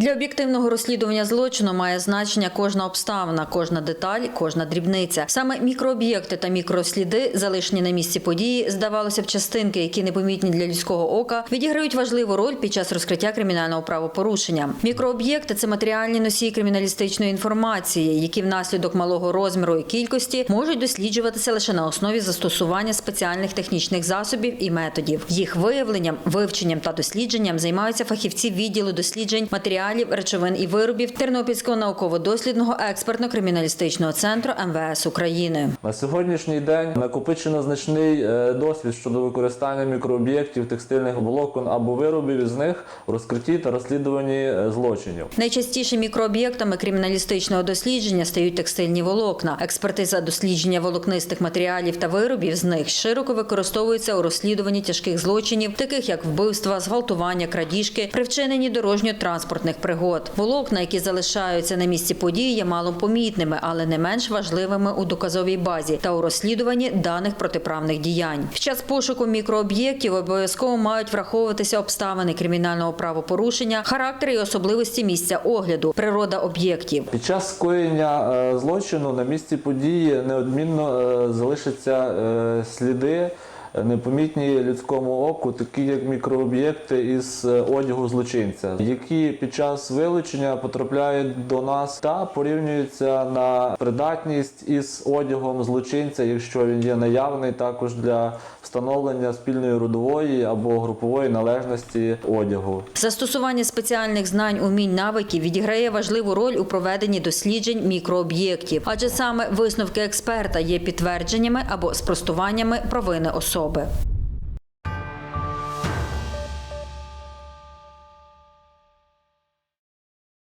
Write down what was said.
Для об'єктивного розслідування злочину має значення кожна обставина, кожна деталь, кожна дрібниця. Саме мікрооб'єкти та мікросліди, залишені на місці події, здавалося б, частинки, які непомітні для людського ока, відіграють важливу роль під час розкриття кримінального правопорушення. Мікрооб'єкти це матеріальні носії криміналістичної інформації, які внаслідок малого розміру і кількості можуть досліджуватися лише на основі застосування спеціальних технічних засобів і методів. Їх виявленням, вивченням та дослідженням займаються фахівці відділу досліджень матеріалів, речовин і виробів Тернопільського науково-дослідного експертно-криміналістичного центру МВС України. На сьогоднішній день накопичено значний е, досвід щодо використання мікрооб'єктів, текстильних волокон або виробів із них в розкритті та розслідуванні е, злочинів. Найчастіше мікрооб'єктами криміналістичного дослідження стають текстильні волокна. Експертиза дослідження волокнистих матеріалів та виробів з них широко використовується у розслідуванні тяжких злочинів, таких як вбивства, зґвалтування, крадіжки, при вчиненні дорожньо-транспортних пригод. Волокна, які залишаються на місці події, є малопомітними, але не менш важливими у доказовій базі та у розслідуванні даних протиправних діянь. Під час пошуку мікрооб'єктів обов'язково мають враховуватися обставини кримінального правопорушення, характер і особливості місця огляду, природа об'єктів. Під час скоєння е, злочину на місці події неодмінно е, залишаться е, сліди. Непомітні людському оку, такі як мікрооб'єкти із е, одягу злочинця, які під час вилучення потрапляють до нас та порівнюються на придатність із одягом злочинця, якщо він є наявний, також для встановлення спільної родової або групової належності одягу. Застосування спеціальних знань, умінь, навиків відіграє важливу роль у проведенні досліджень мікрооб'єктів, адже саме висновки експерта є підтвердженнями або спростуваннями провини особи.